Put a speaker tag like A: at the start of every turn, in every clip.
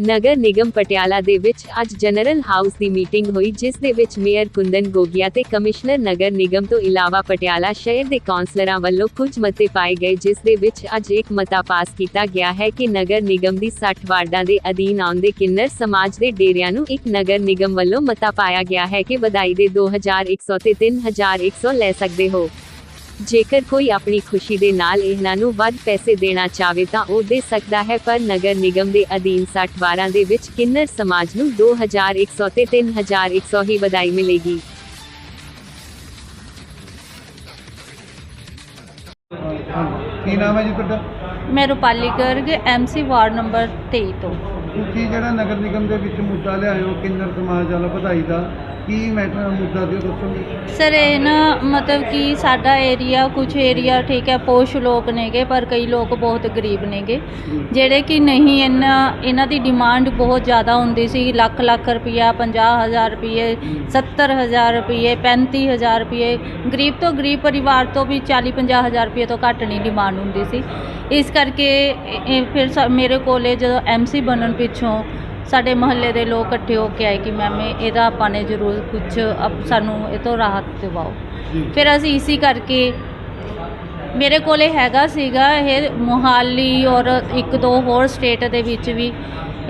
A: ਨਗਰ ਨਿਗਮ ਪਟਿਆਲਾ ਦੇ ਵਿੱਚ ਅੱਜ ਜਨਰਲ ਹਾਊਸ ਦੀ ਮੀਟਿੰਗ ਹੋਈ, ਜਿਸ ਦੇ ਵਿੱਚ ਮੇਅਰ ਕੁੰਦਨ ਗੋਗਿਆ ਤੇ ਕਮਿਸ਼ਨਰ ਨਗਰ ਨਿਗਮ ਤੋਂ ਇਲਾਵਾ ਪਟਿਆਲਾ ਸ਼ਹਿਰ ਦੇ ਕੌਂਸਲਰਾਂ ਵੱਲੋਂ ਕੁਝ ਮਤੇ ਪਾਏ ਗਏ, ਜਿਸ ਦੇ ਵਿੱਚ ਅੱਜ ਇੱਕ ਮਤਾ ਪਾਸ ਕੀਤਾ ਗਿਆ ਹੈ ਕਿ ਨਗਰ ਨਿਗਮ ਦੀ 60 ਵਾਰਡਾਂ ਦੇ ਅਧੀਨ ਆਉਂਦੇ ਕਿੰਨਰ ਸਮਾਜ ਦੇ ਡੇਰਿਆਂ ਨੂੰ ਇੱਕ ਨਗਰ ਨਿਗਮ ਵੱਲੋਂ ਮਤਾ ਪਾਇਆ ਗਿਆ ਹੈ ਕਿ ਵਧਾਈ ਦੇ 2100 ਤੇ 3100 ਲੈ ਸਕਦੇ ਹੋ। ਜੇਕਰ ਕੋਈ ਆਪਣੀ ਖੁਸ਼ੀ ਦੇ ਨਾਲ ਇਹਨਾਂ ਨੂੰ ਵੱਧ ਪੈਸੇ ਦੇਣਾ ਚਾਹਵੇ ਤਾਂ ਉਹ ਦੇ ਸਕਦਾ ਹੈ ਪਰ ਨਗਰ ਨਿਗਮ ਦੇ ਅਧੀਨ 60 ਵਾਰਾਂ ਦੇ ਵਿੱਚ ਕਿੰਨਰ ਸਮਾਜ ਨੂੰ 2100 ਤੇ 3100 ਹੀ ਵਧਾਈ ਮਿਲੇਗੀ।
B: ਕੀ ਨਾਮ ਹੈ ਜੀ ਤੁਹਾਡਾ?
C: ਮੈਂ Rupali Garg MC ward number 23 ਤੋਂ।
B: ਤੁਸੀਂ ਜਿਹੜਾ ਨਗਰ ਨਿਗਮ ਦੇ ਵਿੱਚ ਮੁੱਦਾ ਲਿਆਏ ਕਿੰਨਰ ਸਮਾਜ ਵਾਲਾ, ਵਧਾਈ ਦਾ, ਕੀ ਮੈਟਰ ਮੁੱਦਾ ਦਿਓ ਦੱਸੋਗੇ
C: ਸਰ, ਇਹ ਨਾ ਮਤਲਬ ਕਿ ਸਾਡਾ ਏਰੀਆ ਕੁਝ ਏਰੀਆ ਠੀਕ ਹੈ, ਪੋਸ਼ ਲੋਕ ਨੇਗੇ, ਪਰ ਕਈ ਲੋਕ ਬਹੁਤ ਗਰੀਬ ਨੇਗੇ। ਜਿਹੜੇ ਕਿ ਨਹੀਂ ਇਹਨਾਂ ਇਹਨਾਂ ਦੀ ਡਿਮਾਂਡ ਬਹੁਤ ਜ਼ਿਆਦਾ ਹੁੰਦੀ ਸੀ, ਲੱਖ ਲੱਖ ਰੁਪਈਆ 50000 ਰੁਪਏ 70000 ਰੁਪਏ 35000 ਰੁਪਏ ਗਰੀਬ ਤੋਂ ਗਰੀਬ ਪਰਿਵਾਰ ਤੋਂ ਵੀ 40 50000 ਰੁਪਏ ਤੋਂ ਘੱਟ ਨਹੀਂ ਡਿਮਾਂਡ ਹੁੰਦੀ ਸੀ। ਇਸ ਕਰਕੇ ਫਿਰ ਮੇਰੇ ਕੋਲੇ ਜਦੋਂ ਐਮਸੀ ਬਣਨ ਪਿੱਛੋਂ ਸਾਡੇ ਮਹੱਲੇ ਦੇ ਲੋਕ ਇਕੱਠੇ ਹੋ ਕੇ ਆਏ ਕਿ ਮੈਮ ਇਹ- ਇਹਦਾ ਆਪਾਂ ਨੇ ਜ਼ਰੂਰ ਕੁਝ ਸਾਨੂੰ ਇਹ ਤੋਂ ਰਾਹਤ ਦਿਵਾਓ। ਫਿਰ ਅਸੀਂ ਇਸੀ ਕਰਕੇ ਮੇਰੇ ਕੋਲੇ ਹੈਗਾ ਸੀਗਾ ਇਹ ਮੋਹਾਲੀ ਔਰ ਇੱਕ ਦੋ ਹੋਰ ਸਟੇਟ ਦੇ ਵਿੱਚ ਵੀ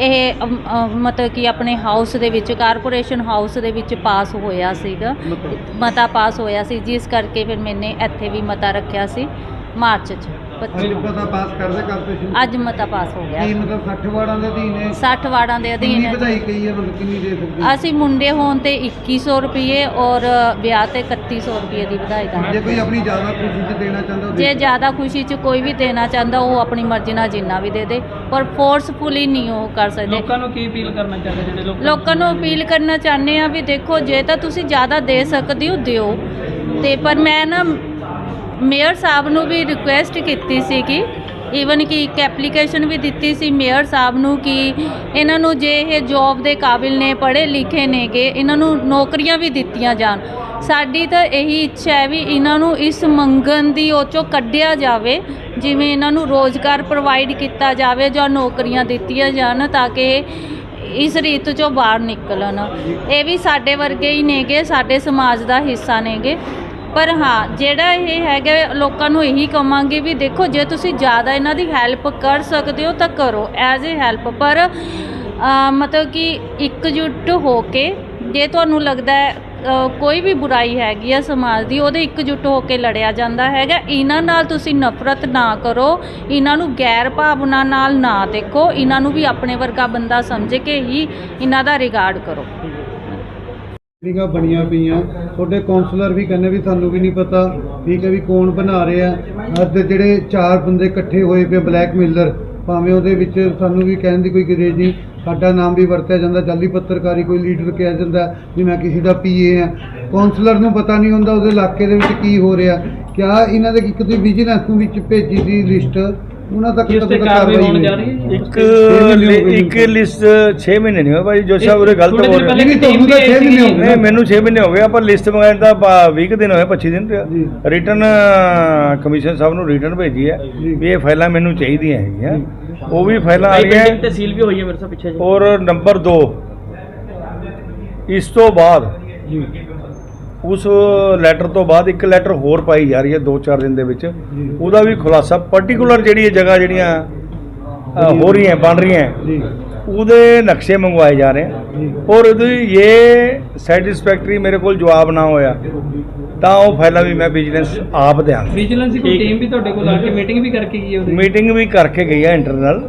C: ਇਹ ਮਤਲਬ ਕਿ ਆਪਣੇ ਹਾਊਸ ਦੇ ਵਿੱਚ ਕਾਰਪੋਰੇਸ਼ਨ ਹਾਊਸ ਦੇ ਵਿੱਚ ਪਾਸ ਹੋਇਆ ਸੀਗਾ। ਮਤਾ ਪਾਸ ਹੋਇਆ ਸੀ ਜਿਸ ਕਰਕੇ ਫਿਰ ਮੈਨੇ ਇੱਥੇ ਵੀ ਮਤਾ ਰੱਖਿਆ ਸੀ ਮਾਰਚ 'ਚ। 25
B: ਪਤਾ ਪਾਸ ਕਰਦੇ ਕਾਰਪੋਰੇਸ਼ਨ
C: ਅੱਜ ਮਤਾ ਪਾਸ ਹੋ ਗਿਆ।
B: ਕੀ ਮਤਲਬ 60 ਵਾਰਡਾਂ ਦੇ ਅਧੀਨ ਹੈ?
C: 60 ਵਾਰਡਾਂ ਦੇ
B: ਕਿੰਨੀ
C: ਅਧੀਨ
B: ਵਧਾਈ ਕਹੀ ਹੈ ਮਤਲਬ ਕਿੰਨੀ ਦੇ ਸਕਦੇ ਹੋ?
C: ਅਸੀਂ ਮੁੰਡੇ ਹੋਣ ਤੇ 2100 ਰੁਪਏ ਔਰ ਵਿਆਹ ਤੇ 3100 ਰੁਪਏ ਦੀ ਵਧਾਈ
B: ਜੇ
C: ਦਾਂਗੇ
B: ਕੋਈ ਆਪਣੀ ਜ਼ਿਆਦਾ ਖੁਸ਼ੀ ਚ ਦੇਣਾ ਚਾਹੁੰਦਾ ਉਹ
C: ਜੇ
B: ਦੇ
C: ਜ਼ਿਆਦਾ ਖੁਸ਼ੀ 'ਚ ਕੋਈ ਵੀ ਦੇਣਾ ਚਾਹੁੰਦਾ ਉਹ ਆਪਣੀ ਮਰਜ਼ੀ ਨਾਲ ਜਿੰਨਾ ਵੀ ਦੇ ਦੇ। ਪਰ ਫੋਰਸਫੁਲੀ ਨਹੀਂ ਉਹ ਕਰ ਸਕਦੇ।
D: ਲੋਕਾਂ ਨੂੰ ਕੀ ਅਪੀਲ ਕਰਨਾ ਚਾਹੁੰਦੇ ਜਿਹੜੇ ਲੋਕ
C: ਲੋਕਾਂ ਨੂੰ ਅਪੀਲ ਕਰਨਾ ਚਾਹੁੰਦੇ ਆ ਵੀ ਦੇਖੋ ਜੇ ਤਾਂ ਤੁਸੀਂ ਜ਼ਿਆਦਾ ਦੇ ਸਕਦੇ ਹੋ ਦਿਓ। ਤੇ ਪਰ ਮੈਂ ਨਾ ਮੇਅਰ ਸਾਹਿਬ ਨੂੰ ਵੀ ਰਿਕੁਐਸਟ ਕੀਤੀ ਸੀ ਕਿ ਈਵਨ ਕਿ ਇੱਕ ਐਪਲੀਕੇਸ਼ਨ ਵੀ ਦਿੱਤੀ ਸੀ ਮੇਅਰ ਸਾਹਿਬ ਨੂੰ ਕਿ ਇਹਨਾਂ ਨੂੰ ਜੇ ਇਹ ਜੌਬ ਦੇ ਕਾਬਿਲ ਨੇ, ਪੜ੍ਹੇ ਲਿਖੇ ਨੇਗੇ, ਇਹਨਾਂ ਨੂੰ ਨੌਕਰੀਆਂ ਵੀ ਦਿੱਤੀਆਂ ਜਾਣ। ਸਾਡੀ ਤਾਂ ਇਹੀ ਇੱਛਾ ਹੈ ਵੀ ਇਹਨਾਂ ਨੂੰ ਇਸ ਮੰਗਣ ਦੀ ਉਹ 'ਚੋਂ ਕੱਢਿਆ ਜਾਵੇ, ਜਿਵੇਂ ਇਹਨਾਂ ਨੂੰ ਰੋਜ਼ਗਾਰ ਪ੍ਰੋਵਾਈਡ ਕੀਤਾ ਜਾਵੇ ਜਾਂ ਨੌਕਰੀਆਂ ਦਿੱਤੀਆਂ ਜਾਣ ਤਾਂ ਕਿ ਇਹ ਇਸ ਰੀਤ ਚੋਂ ਬਾਹਰ ਨਿਕਲਣ। ਇਹ ਵੀ ਸਾਡੇ ਵਰਗੇ ਹੀ ਨੇਗੇ, ਸਾਡੇ ਸਮਾਜ ਦਾ ਹਿੱਸਾ ਨੇਗੇ। ਪਰ ਹਾਂ, ਜਿਹੜਾ ਇਹ ਹੈਗਾ, ਲੋਕਾਂ ਨੂੰ ਇਹੀ ਕਵਾਂਗੇ ਵੀ ਦੇਖੋ, ਜੇ ਤੁਸੀਂ ਜ਼ਿਆਦਾ ਇਹਨਾਂ ਦੀ ਹੈਲਪ ਕਰ ਸਕਦੇ ਹੋ ਤਾਂ ਕਰੋ ਐਜ਼ ਅ ਹੈਲਪ ਪਰ ਮਤਲਬ ਕਿ ਇਕਜੁੱਟ ਹੋ ਕੇ, ਜੇ ਤੁਹਾਨੂੰ ਲੱਗਦਾ ਹੈ ਕੋਈ ਵੀ ਬੁਰਾਈ ਹੈਗੀ ਆ ਸਮਾਜ ਦੀ, ਉਹਦੇ ਇਕਜੁੱਟ ਹੋ ਕੇ ਲੜਿਆ ਜਾਂਦਾ ਹੈਗਾ। ਇਹਨਾਂ ਨਾਲ ਤੁਸੀਂ ਨਫ਼ਰਤ ਨਾ ਕਰੋ, ਇਹਨਾਂ ਨੂੰ ਗੈਰ ਭਾਵਨਾ ਨਾਲ ਨਾ ਦੇਖੋ, ਇਹਨਾਂ ਨੂੰ ਵੀ ਆਪਣੇ ਵਰਗਾ ਬੰਦਾ ਸਮਝ ਕੇ ਹੀ ਇਹਨਾਂ ਦਾ ਰਿਗਾਰਡ ਕਰੋ।
B: ਮੀਟਿੰਗਾਂ ਬਣੀਆਂ ਪਈਆਂ। ਤੁਹਾਡੇ ਕਾਉਂਸਲਰ ਵੀ ਕਹਿੰਦੇ ਵੀ ਸਾਨੂੰ ਵੀ ਨਹੀਂ ਪਤਾ ਠੀਕ ਹੈ ਵੀ ਕੌਣ ਬਣਾ ਰਿਹਾ। ਅੱਜ ਜਿਹੜੇ ਚਾਰ ਬੰਦੇ ਇਕੱਠੇ ਹੋਏ ਪਏ ਬਲੈਕਮੇਲਰ ਭਾਵੇਂ ਉਹਦੇ ਵਿੱਚ ਸਾਨੂੰ ਵੀ ਕਹਿਣ ਦੀ ਕੋਈ ਗਰੇਜ ਨਹੀਂ। ਸਾਡਾ ਨਾਮ ਵੀ ਵਰਤਿਆ ਜਾਂਦਾ, ਜਾਲੀ ਪੱਤਰਕਾਰੀ ਕੋਈ ਲੀਡਰ ਕਿਹਾ ਜਾਂਦਾ ਵੀ ਮੈਂ ਕਿਸੇ ਦਾ ਪੀਏ ਆ। ਕਾਉਂਸਲਰ ਨੂੰ ਪਤਾ ਨਹੀਂ ਹੁੰਦਾ ਉਹਦੇ ਇਲਾਕੇ ਦੇ ਵਿੱਚ ਕੀ ਹੋ ਰਿਹਾ। ਕਿਆ ਇਹਨਾਂ ਦੇ ਇੱਕ ਤੁਸੀਂ ਵਿਜੀਲੈਂਸ ਨੂੰ ਵਿੱਚ ਭੇਜੀ ਦੀ ਲਿਸਟ ਉਹਨਾਂ ਤੱਕ
D: ਕਿਸ ਤੇ ਕਾਰਵਾਈ ਹੋਣ? ਜਾ ਰਹੀ ਹੈ
E: ਇੱਕ ਇੱਕ ਲਿਸਟ 6 ਮਹੀਨੇ ਨਹੀਂ ਹੋਏ ਭਾਈ ਜੋ ਸਾਹਿਬ ਉਰੇ ਗਲਤ ਹੋ
D: ਦਿਨ
E: ਰਿਹਾ।
B: ਨਹੀਂ, ਤੁਹਾਨੂੰ ਤਾਂ ਛੇ ਮਹੀਨੇ ਹੋ ਗਏ।
E: ਮੈਨੂੰ 6 ਮਹੀਨੇ ਹੋ ਗਏ ਆਪਾਂ ਲਿਸਟ ਮੰਗਾਉਣ ਦਾ 20 ਕੁ ਦਿਨ ਹੋਏ 25 ਦਿਨ। ਰਿਟਰਨ ਕਮਿਸ਼ਨ ਸਾਹਿਬ ਨੂੰ ਰਿਟਰਨ ਭੇਜੀ ਹੈ। ਵੀ ਇਹ ਫਾਈਲਾਂ ਮੈਨੂੰ ਚਾਹੀਦੀਆਂ ਹੈਗੀਆਂ। ਉਹ ਵੀ ਫਾਈਲਾਂ ਆ ਰਹੀਆਂ
D: ਬਿਲਡਿੰਗ ਤਹਿਸੀਲ ਵੀ ਹੋਈ ਹੈ ਮੇਰੇ ਤੋਂ ਪਿੱਛੇ ਜੀ।
E: ਔਰ ਨੰਬਰ 2 ਇਸ ਤੋਂ ਬਾਅਦ
B: ਜੀ।
E: ਉਸ ਲੈਟਰ ਤੋਂ ਬਾਅਦ ਇੱਕ ਲੈਟਰ ਹੋਰ ਪਾਈ ਜਾ ਰਹੀ ਹੈ 2-4 ਦਿਨ ਦੇ ਵਿੱਚ। ਉਹਦਾ ਵੀ ਖੁਲਾਸਾ ਪਾਰਟਿਕੂਲਰ ਜਿਹੜੀ ਇਹ ਜਗ੍ਹਾ ਜਿਹੜੀਆਂ ਹੋ ਰਹੀਆਂ ਬਣ ਰਹੀਆਂ ਉਹਦੇ ਨਕਸ਼ੇ ਮੰਗਵਾਏ ਜਾ ਰਹੇ। ਹਨ ਔਰ ਉਹਦੀ ਇਹ ਸੈਟੀਸਫੈਕਟਰੀ ਮੇਰੇ ਕੋਲ ਜਵਾਬ ਨਾ ਹੋਇਆ ਤਾਂ ਉਹ ਫਾਈਲਾਂ ਵੀ ਮੈਂ ਵਿਜੀਲੈਂਸ ਆਪ ਦਿਆਂਗਾ
D: ਵਿਜੀਲੈਂਸ ਦੀ ਕੋਈ ਟੀਮ ਵੀ ਤੁਹਾਡੇ ਕੋਲ ਆ ਕੇ ਮੀਟਿੰਗ ਵੀ ਕਰਕੇ ਗਈ ਹੈ ਉਹਦੀ?
E: ਮੀਟਿੰਗ ਵੀ ਕਰਕੇ ਗਈ ਹੈ ਇੰਟਰਨਲ।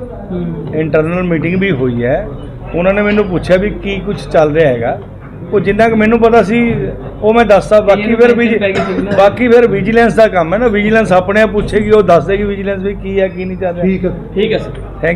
E: ਇੰਟਰਨਲ ਮੀਟਿੰਗ ਵੀ ਹੋਈ ਹੈ। ਉਹਨਾਂ ਨੇ ਮੈਨੂੰ ਪੁੱਛਿਆ ਵੀ ਕੀ ਕੁਝ ਚੱਲ ਰਿਹਾ ਹੈਗਾ। ਉਹ ਜਿੰਨਾ ਕਿ ਮੈਨੂੰ ਪਤਾ ਸੀ ਉਹ ਮੈਂ ਦੱਸਤਾ ਬਾਕੀ ਫਿਰ ਵੀ। ਬਾਕੀ ਫਿਰ ਵਿਜੀਲੈਂਸ ਦਾ ਕੰਮ ਹੈ ਨਾ ਵਿਜੀਲੈਂਸ ਆਪਣੇ ਆਪ ਪੁੱਛੇਗੀ ਉਹ ਦੱਸ ਦੇਗੀ ਵਿਜੀਲੈਂਸ ਵੀ ਕੀ ਹੈ ਕੀ ਨਹੀਂ ਚੱਲ ਰਿਹਾ।
B: ਠੀਕ ਹੈ।
D: ਠੀਕ ਹੈ ਸਰ
E: ਥੈਂਕ